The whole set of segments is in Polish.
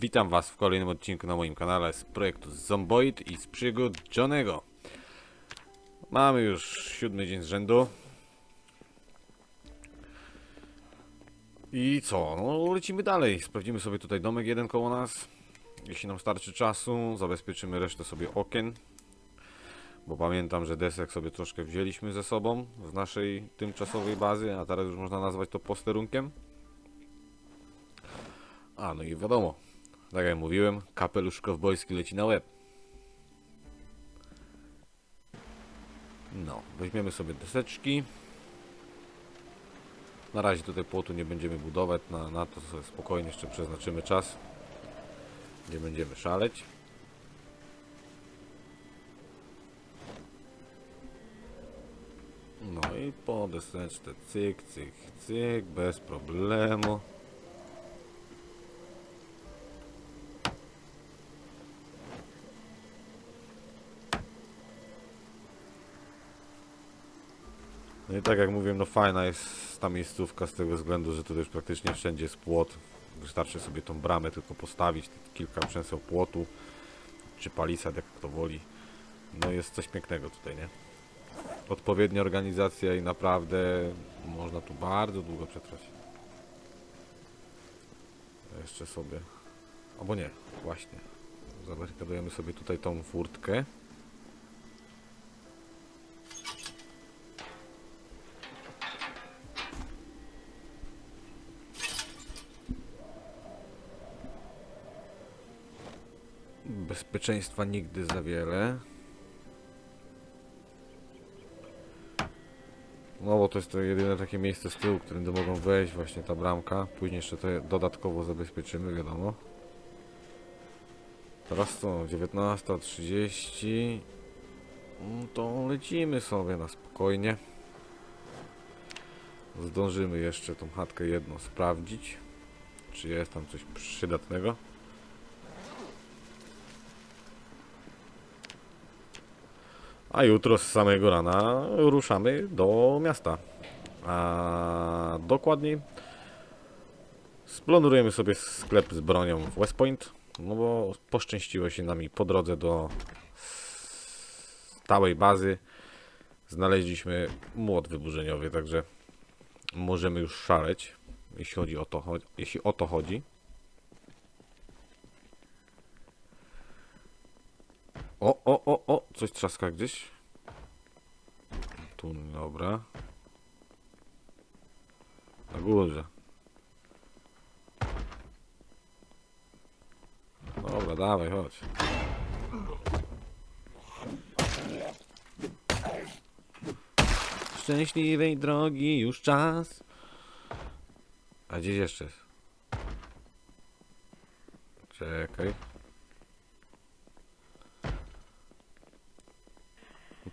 Witam Was w kolejnym odcinku na moim kanale z projektu Zomboid i z przygód Johnego. Mamy już siódmy dzień z rzędu. I co? No lecimy dalej. Sprawdzimy sobie tutaj domek jeden koło nas. Jeśli nam starczy czasu, zabezpieczymy resztę sobie okien. Bo pamiętam, że desek sobie troszkę wzięliśmy ze sobą z naszej tymczasowej bazy, a teraz już można nazwać to posterunkiem. A, no i wiadomo, tak jak mówiłem, kapelusz kowbojski leci na łeb. No, weźmiemy sobie deseczki. Na razie tutaj płotu nie będziemy budować, na, na to sobie spokojnie jeszcze przeznaczymy czas. Nie będziemy szaleć. No i po deseczce cyk, cyk, cyk, bez problemu. No i tak jak mówiłem, no fajna jest ta miejscówka z tego względu, że tutaj już praktycznie wszędzie jest płot. Wystarczy sobie tą bramę tylko postawić, kilka przęseł płotu, czy palisad, jak kto woli. No jest coś pięknego tutaj, nie? Odpowiednia organizacja i naprawdę można tu bardzo długo przetrwać. Jeszcze sobie... Albo nie, właśnie. Zabarykadujemy sobie tutaj tą furtkę. Bezpieczeństwa nigdy za wiele. No bo to jest to jedyne takie miejsce z tyłu, którędy mogą wejść właśnie ta bramka. Później jeszcze to dodatkowo zabezpieczymy, wiadomo. Teraz to 19.30. No to lecimy sobie na spokojnie. Zdążymy jeszcze tą chatkę jedną sprawdzić. Czy jest tam coś przydatnego. A jutro z samego rana ruszamy do miasta. A dokładniej splądrujemy sobie sklep z bronią w West Point, no bo poszczęściło się nami po drodze do stałej bazy. Znaleźliśmy młot wyburzeniowy, także możemy już szaleć, jeśli chodzi o to, jeśli o to chodzi. O, o, o, o, coś trzaska gdzieś. Tu, dobra. Na górze. Dobra, dawaj, chodź. Szczęśliwej drogi już czas. A gdzieś jeszcze jest? Czekaj.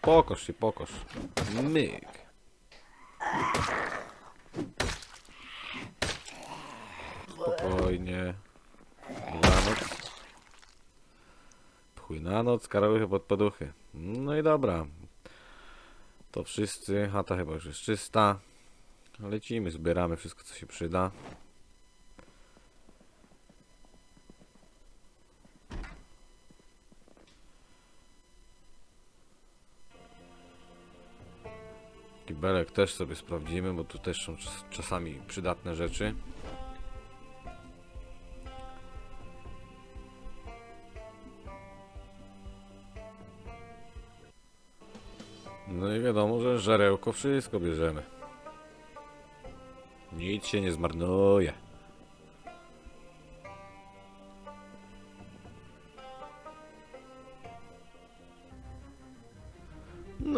Pokoż się, pokoż. Myk. Spokojnie. Na noc. Chuj na noc, karaluchy pod poduchy. No i dobra. To wszyscy, chata chyba już jest czysta. Lecimy, zbieramy wszystko co się przyda. Kibelek też sobie sprawdzimy, bo tu też są czas- czasami przydatne rzeczy. No i wiadomo, że żarełko wszystko bierzemy. Nic się nie zmarnuje.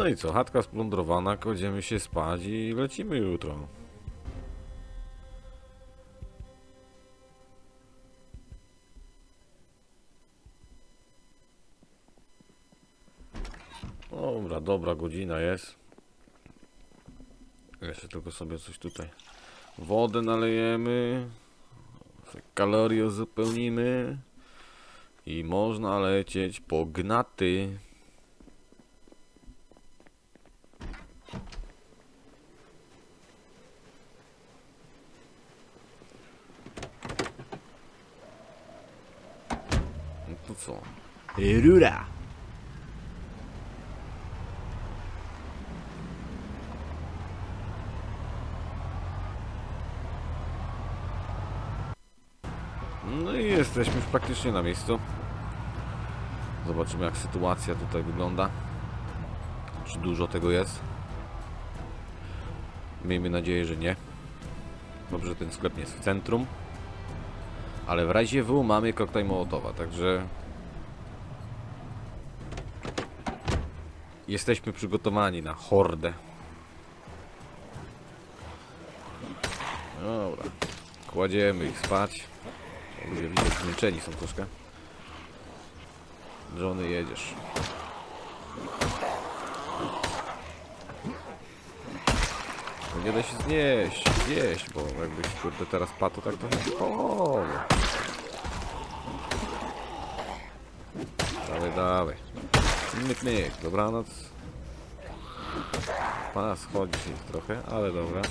I co, chatka splądrowana, kładziemy się spać i lecimy jutro. Dobra, dobra godzina jest. Jeszcze tylko sobie coś tutaj. Wodę nalejemy. Kalorie uzupełnimy. I można lecieć po gnaty. To co? Rura! No i jesteśmy już praktycznie na miejscu. Zobaczymy jak sytuacja tutaj wygląda. Czy dużo tego jest? Miejmy nadzieję, że nie. Dobrze, że ten sklep nie jest w centrum. Ale w razie W mamy koktajl Mołotowa, także... Jesteśmy przygotowani na hordę. Dobra. Kładziemy ich spać. Ludzie widać zmęczeni są troszkę. Johnny jedziesz. No nie da się znieść, zjeść, bo jakbyś kurde teraz padł, tak to nie pomogło. Dawaj, dawaj. Myk, myk, dobranoc. Się ich trochę, ale dobra.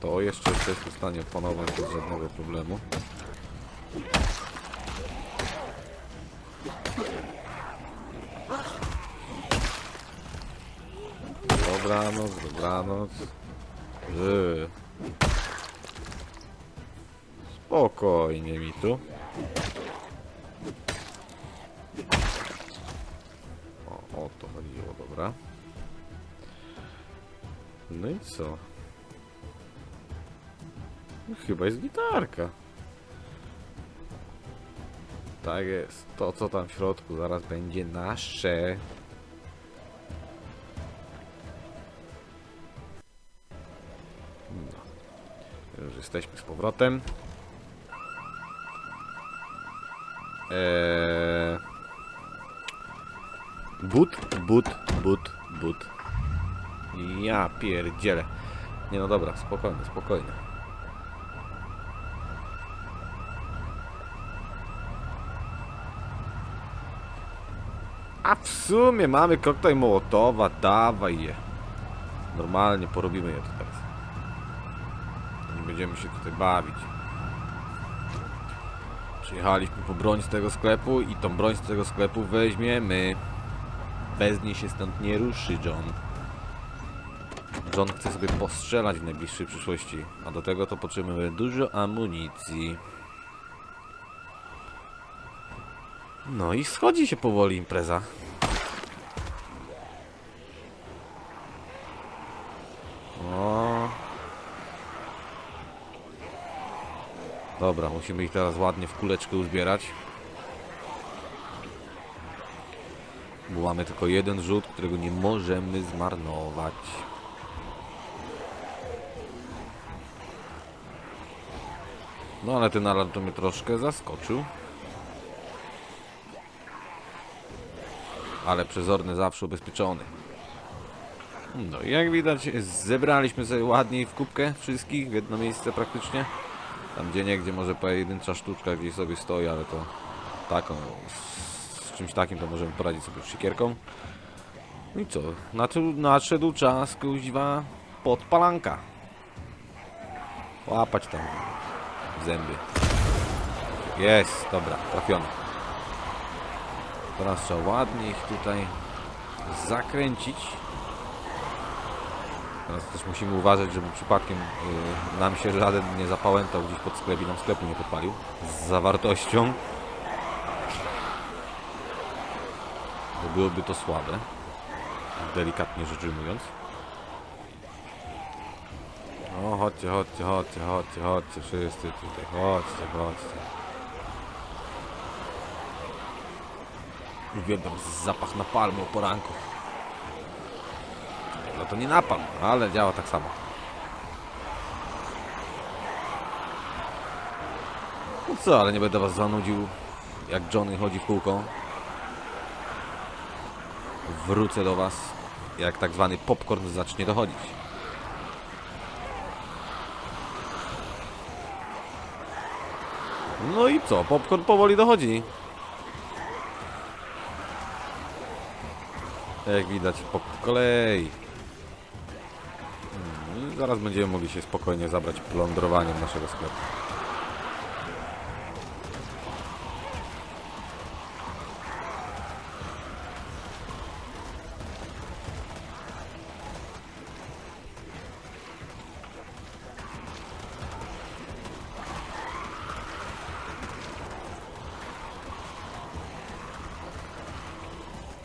To jeszcze jesteśmy w stanie opanować bez żadnego problemu. Dobranoc, dobranoc. Yy. Spokojnie mi tu. O, o to chodziło, dobra. No i co? No, Chyba jest gitarka. Tak jest. To co tam w środku zaraz będzie nasze. Już jesteśmy z powrotem. Eee... But, but, but, but. Ja pierdzielę. Nie no dobra, spokojnie, spokojnie. A w sumie mamy koktajl Mołotowa, dawaj je. Normalnie porobimy je. Nie będziemy się tutaj bawić. Przyjechaliśmy po broń z tego sklepu i tą broń z tego sklepu weźmiemy. Bez niej się stąd nie ruszy John. John chce sobie postrzelać w najbliższej przyszłości, a do tego to potrzebujemy dużo amunicji. No i schodzi się powoli impreza. Dobra, musimy ich teraz ładnie w kuleczkę uzbierać. Bo mamy tylko jeden rzut, którego nie możemy zmarnować. No ale ten alarm to mnie troszkę zaskoczył. Ale przezorny zawsze ubezpieczony. No i jak widać zebraliśmy sobie ładniej w kubkę wszystkich w jedno miejsce praktycznie. Tam gdzie niegdzie może pojedyncza sztuczka gdzieś sobie stoi, ale to taką z czymś takim to możemy poradzić sobie z siekierką. No i co? Nadszedł czas kuźwa podpalanka. Łapać tam zęby. Jest, dobra, trafiony. Teraz trzeba ładnie ich tutaj zakręcić. Teraz też musimy uważać, żeby przypadkiem y, nam się żaden nie zapałętał gdzieś pod sklep i nam sklepu nie podpalił. Z zawartością. Bo byłoby to słabe. Delikatnie rzecz ujmując. O, chodźcie, chodźcie, chodźcie, chodźcie, chodźcie, wszyscy tutaj, chodźcie, chodźcie. Uwielbiam zapach napalmu o poranku. No to nie napalm, ale działa tak samo. No co, ale nie będę was zanudził, jak Johnny chodzi w kółko. Wrócę do was, jak tak zwany popcorn zacznie dochodzić. No i co? Popcorn powoli dochodzi. Jak widać po kolei zaraz będziemy mogli się spokojnie zabrać plądrowaniem naszego sklepu.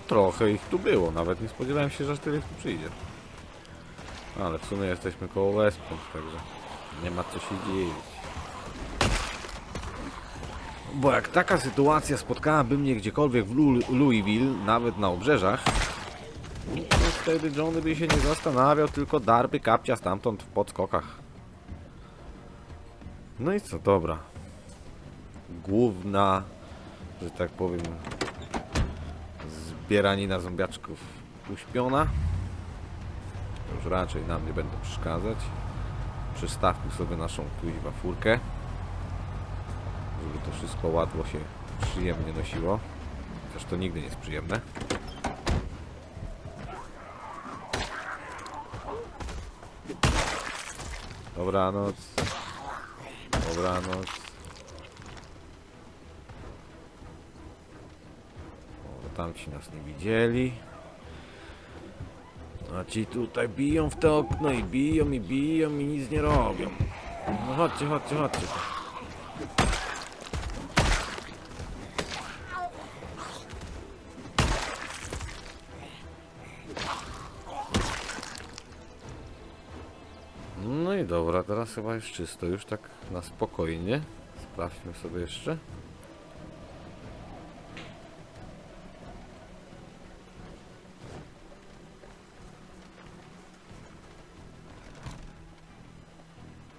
Trochę ich tu było, nawet nie spodziewałem się, że aż tyle ich tu przyjdzie. Ale w sumie jesteśmy koło West Point, także nie ma co się dziwić. Bo jak taka sytuacja spotkałaby mnie gdziekolwiek w Louisville, nawet na obrzeżach, no wtedy Johnny by się nie zastanawiał, tylko darby kapcia stamtąd w podskokach. No i co, dobra. Główna, że tak powiem, zbieranina zombiaczków uśpiona. Już raczej nam nie będą przeszkadzać. Przystawmy sobie naszą kuźwa furkę, żeby to wszystko łatwo się przyjemnie nosiło. Chociaż to nigdy nie jest przyjemne. Dobranoc. Dobranoc. O, tamci nas nie widzieli. A ci tutaj biją w to okno i biją i biją i nic nie robią. No chodźcie, chodźcie, chodźcie. No i dobra, teraz chyba już czysto, już tak na spokojnie. Sprawdźmy sobie jeszcze.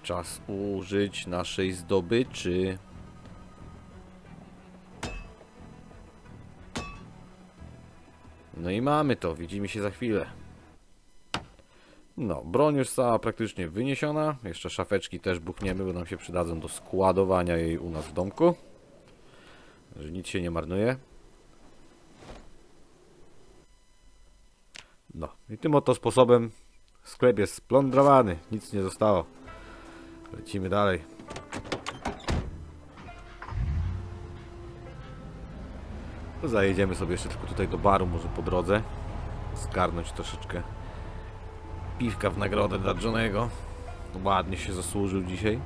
Czas użyć naszej zdobyczy. No i mamy to, widzimy się za chwilę. No, broń już cała praktycznie wyniesiona. Jeszcze szafeczki też buchniemy, bo nam się przydadzą do składowania jej u nas w domku. Że nic się nie marnuje. No, i tym oto sposobem sklep jest splądrowany. Nic nie zostało. Lecimy dalej. Zajedziemy sobie jeszcze tylko tutaj do baru, może po drodze. Zgarnąć troszeczkę piwka w nagrodę dla Johnego. Ładnie się zasłużył dzisiaj.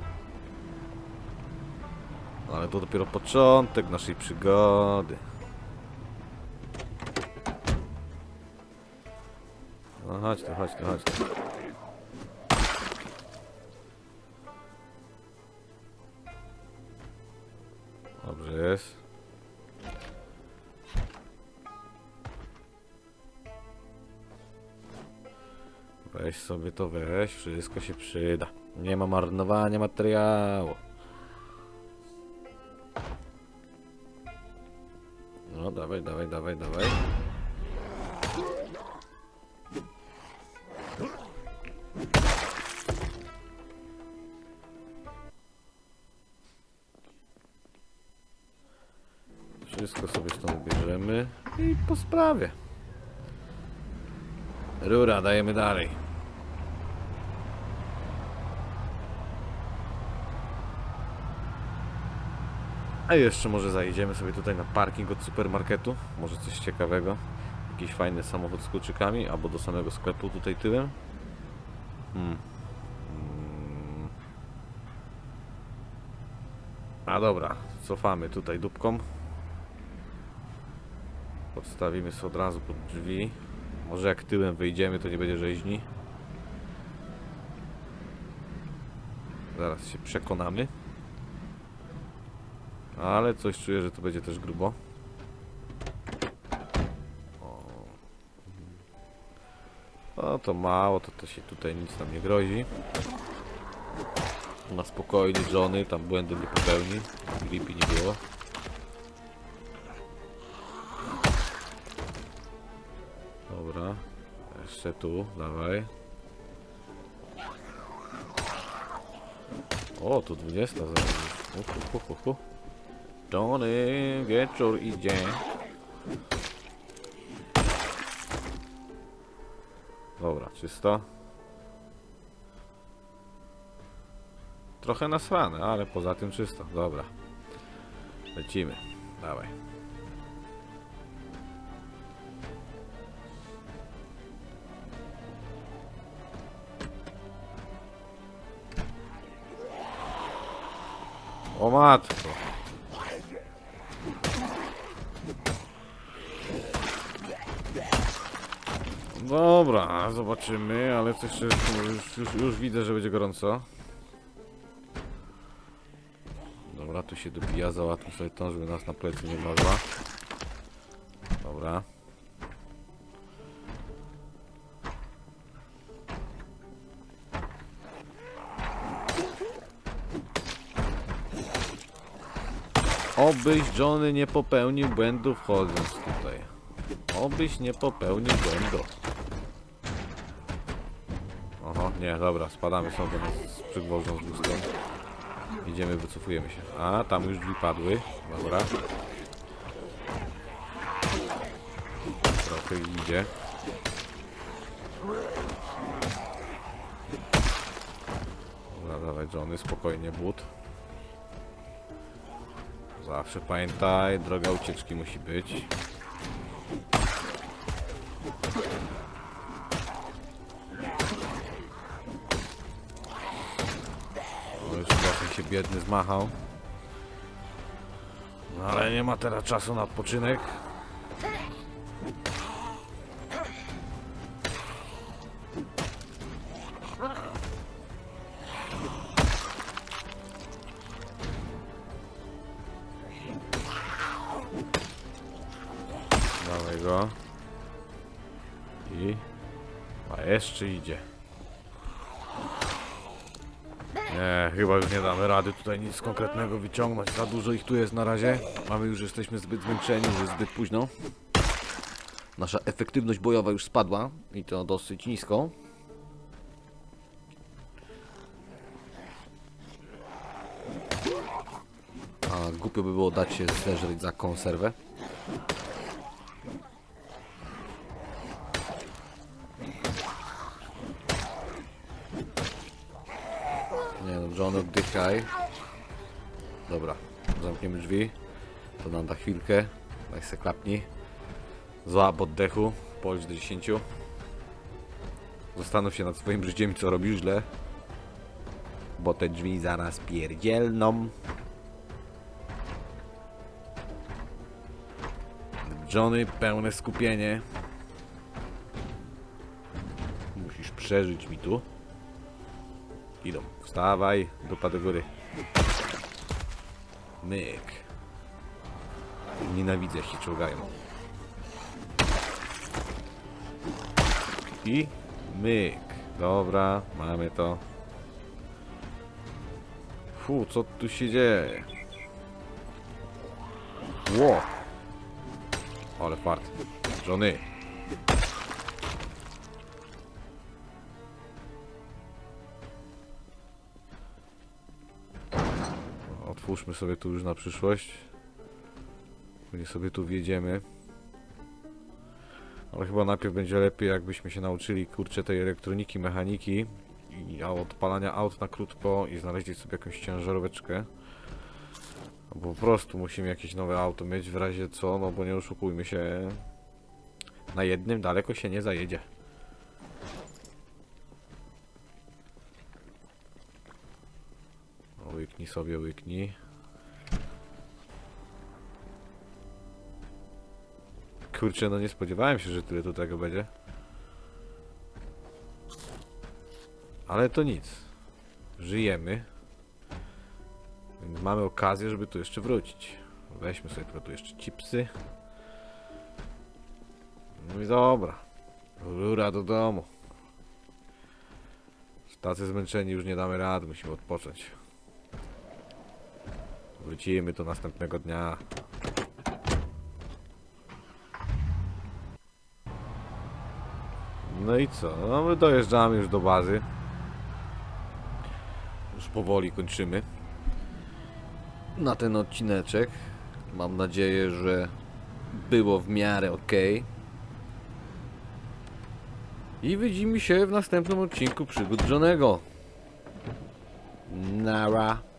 Ale to dopiero początek naszej przygody. No chodź chodź chodź. Sobie to weź, wszystko się przyda. Nie ma marnowania materiału. No dawaj, dawaj, dawaj, dawaj. Wszystko sobie stąd bierzemy i po sprawie. Rura, dajemy dalej. A jeszcze może zajedziemy sobie tutaj na parking od supermarketu. Może coś ciekawego. Jakiś fajny samochód z kluczykami, albo do samego sklepu tutaj tyłem. Hmm. Mm. A dobra, cofamy tutaj dupką. Podstawimy sobie od razu pod drzwi. Może jak tyłem wyjdziemy, to nie będzie rzeźni. Zaraz się przekonamy. Ale coś czuję, że to będzie też grubo. O, o to mało, to, to się tutaj nic nam nie grozi. Na spokojnie Johnny, tam błędu nie popełni. Gripi nie było. Dobra. Jeszcze tu, dawaj. O, tu 20 zaraz. Hu, hu. Johnny, wieczór idzie. Dobra, czysto. Trochę nasrane, ale poza tym czysto. Dobra. Lecimy. Dawaj. O matko. Dobra, zobaczymy, ale coś już, już, już widzę, że będzie gorąco. Dobra, tu się dobija, załatwmy sobie to, żeby nas na plecy nie wlazła. Dobra. Obyś Johnny nie popełnił błędu wchodząc tutaj. Obyś nie popełnił błędu. Nie, dobra, spadamy stąd, bo nas z lustą. Idziemy, wycofujemy się. A, tam już drzwi padły. Dobra. Trochę idzie. Dobra, dawaj Johnny, spokojnie, but. Zawsze pamiętaj, droga ucieczki musi być. Się biedny zmachał. No ale nie ma teraz czasu na odpoczynek. Dawaj go. I... A jeszcze idzie. Nie, chyba już nie damy rady tutaj nic konkretnego wyciągnąć. Za dużo ich tu jest na razie. Mamy już, jesteśmy zbyt zmęczeni, już jest zbyt późno. Nasza efektywność bojowa już spadła i to dosyć nisko. A głupio by było dać się zeżreć za konserwę. John, oddychaj. Dobra, zamkniemy drzwi. To nam da chwilkę. Daj se klapnij. Złap oddechu. Policz do 10. Zastanów się nad swoim życiem, co robił źle. Bo te drzwi zaraz pierdzielną. Johnny, pełne skupienie. Musisz przeżyć mi tu. Idą. Wstawaj, dupa do góry. Myk. Nienawidzę, się czołgają. I myk. Dobra, mamy to. Fu, co tu się dzieje? Ło! Ale fart. Żony. Otwórzmy sobie tu już na przyszłość. Pewnie sobie tu wjedziemy. Ale chyba najpierw będzie lepiej, jakbyśmy się nauczyli, kurczę, tej elektroniki, mechaniki i odpalania aut na krótko i znaleźli sobie jakąś ciężaróweczkę. Bo po prostu musimy jakieś nowe auto mieć w razie co, no bo nie oszukujmy się. Na jednym daleko się nie zajedzie. Łyknij sobie, łyknij. Kurczę, no nie spodziewałem się, że tyle tu tego będzie. Ale to nic. Żyjemy. Więc mamy okazję, żeby tu jeszcze wrócić. Weźmy sobie tylko tu jeszcze chipsy. No i dobra. Rura do domu. Tacy zmęczeni już nie damy rady, musimy odpocząć. Wrócimy tu następnego dnia. No i co? No my dojeżdżamy już do bazy. Już powoli kończymy. Na ten odcineczek. Mam nadzieję, że było w miarę ok. I widzimy się w następnym odcinku przygód Johnego. Nara.